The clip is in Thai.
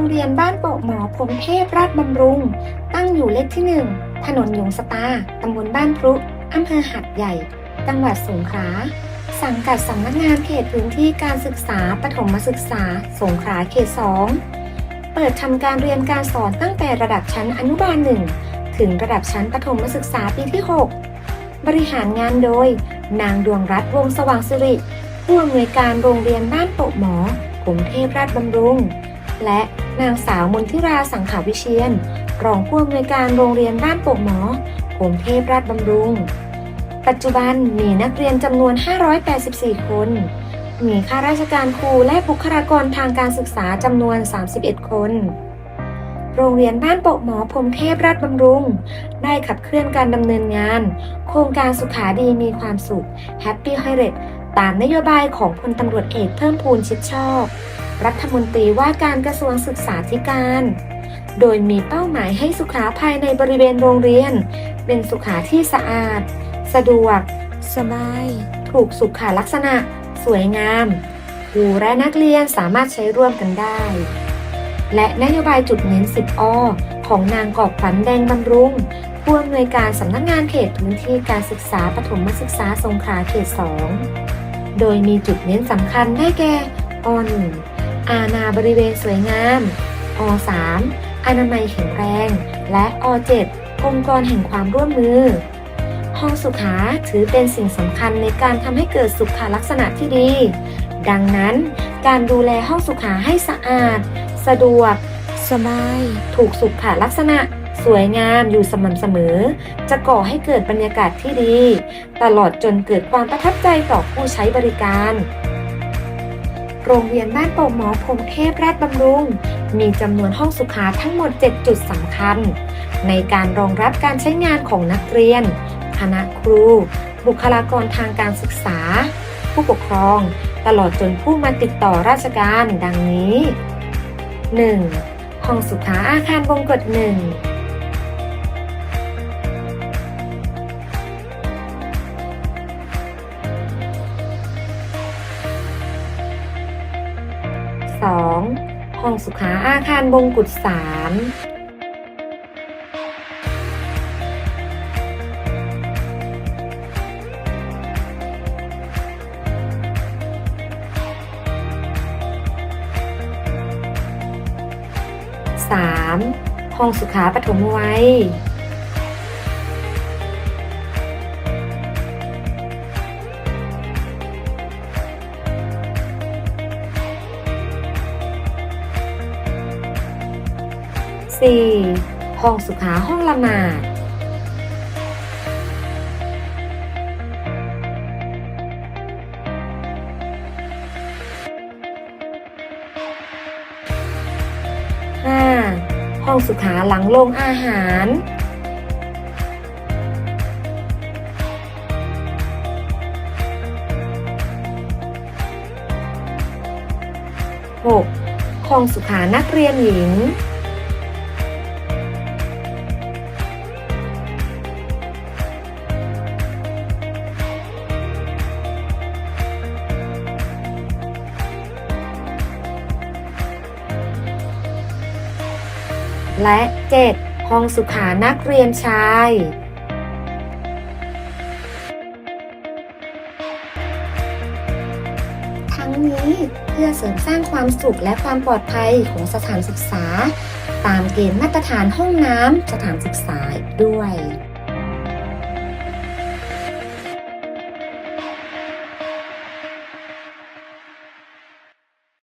งเรียนบ้านโปะหมอพรมเทพราชบำรุง ตั้งอยู่เลขที่ 1 ถนนหยงสตา ตำบลบ้านพรุอำเภอหัดใหญ่ จังหวัดสงขลา สังกัดสำนักงานเขตพื้นที่การศึกษาปฐมศึกษา สงขลาเขต 2 เปิดทำการเรียนการสอนตั้งแต่ระดับชั้นอนุบาล 1 ถึงระดับชั้นปฐมศึกษาปีที่ 6 บริหารงานโดย นางดวงรัตน์วงศ์สว่างสิริผู้อำนวยการโรงเรียนบ้านโปะหมอกรุงเทพราชบำรุง และ นางสาวมนทิราสังขาวิเชียน รองผู้อำนวยการโรงเรียนบ้านโปะหมอกรุงเทพราชบำรุง ปัจจุบันมีนักเรียนจำนวน 584 คน มีข้าราชการครูและบุคลากรทางการศึกษาจำนวน 31 คน โรงเรียนบ้านโปะหมอพรหมเทพราชบำรุง ได้ขับเคลื่อนการดำเนินงาน โครงการสุขาดีมีความสุข Happy h i r e t ตามนโยบายของพลตำรวจเอกเพิ่มพูนชิดชอบ รัฐมนตรีว่าการกระทรวงศึกษาธิการ โดยมีเป้าหมายให้สุขาภายในบริเวณโรงเรียน เป็นสุขาที่สะอาด สะดวก สบาย ถูกสุขลักษณะ สวยงามครูและนักเรียนสามารถใช้ร่วมกันได้ และนโยบายจุดเน้น 10อของนางกอบขวัญแดงบำรุงผู้อำนวยการสำนักงานเขตพื้นที่การศึกษาปฐมศึกษาสงขลาเขต 2 โดยมีจุดเน้นสำคัญได้แก่อ .1 อาณาบริเวณสวยงาม อ .3 อนามัยแข็งแรง และอ .7 องค์กรแห่งความร่วมมือ ห้องสุขาถือเป็นสิ่งสำคัญในการทำให้เกิดสุขลักษณะที่ดี ดังนั้น การดูแลห้องสุขาให้สะอาด สะดวก สบาย ถูกสุขลักษณะสวยงามอยู่สม่ำเสมอ จะก่อให้เกิดบรรยากาศที่ดี ตลอดจนเกิดความประทับใจต่อผู้ใช้บริการ โรงเรียนบ้านโป่งหมอพงเทพราชบำรุง มีจำนวนห้องสุขาทั้งหมด 7 จุดสำคัญ ในการรองรับการใช้งานของนักเรียน คณะครู บุคลากรทางการศึกษา ผู้ปกครอง ตลอดจนผู้มาติดต่อราชการดังนี้ 1. ห้องสุขาอาคารบงกฎ1 2. ห้องสุขาอาคารบงกุฎสาม 3. ห้องสุขาปฐมวัย 4. ห้องสุขาห้องละหมาด 5. ห้องสุขาหลังโรงอาหาร 6. ห้องสุขานักเรียนหญิง และ 7. ห้องสุขานักเรียนชาย ทั้งนี้เพื่อเสริมสร้างความสุขและความปลอดภัยของสถานศึกษา ตามเกณฑ์มาตรฐานห้องน้ำสถานศึกษาด้วย